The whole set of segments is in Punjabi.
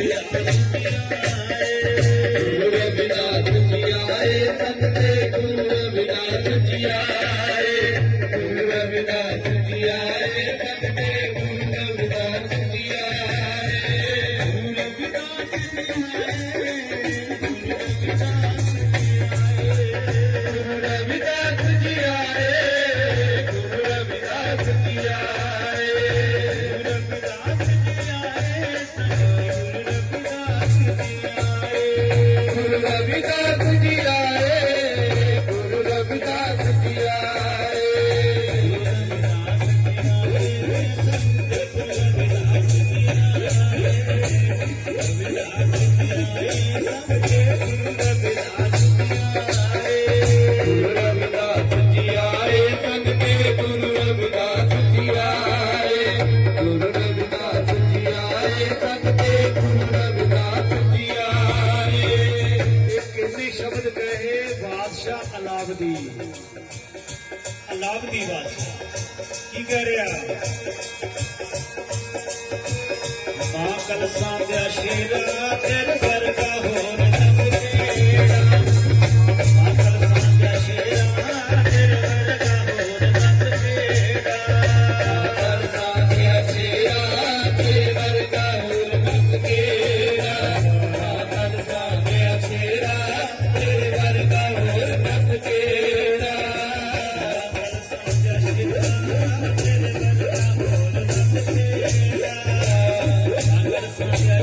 पुर विला ਬਾਦਸ਼ਾਹ ਅਲਾਬ ਦੀ। ਅਲਾਬ ਦੀ ਬਾਦਸ਼ਾਹ। ਕੀ ਕਹਿ ਰਿਹਾ? ਮਾਂ ਕਲਸਾਂ ਦਾ ਸ਼ੇਰਾ ਤੇਰੇ ਵਰਗਾ ਹੋ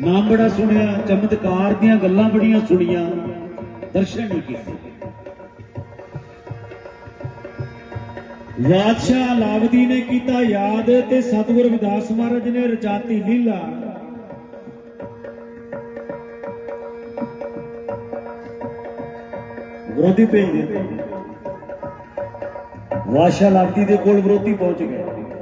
ਨਾਮ ਬੜਾ ਸੁਣਿਆ, ਚਮਤਕਾਰ ਦੀਆਂ ਗੱਲਾਂ ਬੜੀਆਂ ਸੁਣੀਆਂ, ਦਰਸ਼ਨ ਨਹੀਂ ਕੀਤੇ। ਵਾਦਸ਼ਾਹ ਲਾਵਦੀ ਨੇ ਕੀਤਾ ਯਾਦ ਤੇ ਸਤਿਗੁਰ ਵਿਦਾਸ ਮਹਾਰਾਜ ਨੇ ਰਚਾਤੀ ਲੀਲਾ। ਵਿਰੋਧੀ ਭੇਜ ਦਿੱਤੇ ਵਾਦਸ਼ਾਹ ਲਾਵਦੀ ਦੇ ਕੋਲ ਵਿਰੋਧੀ ਪਹੁੰਚ ਗਏ।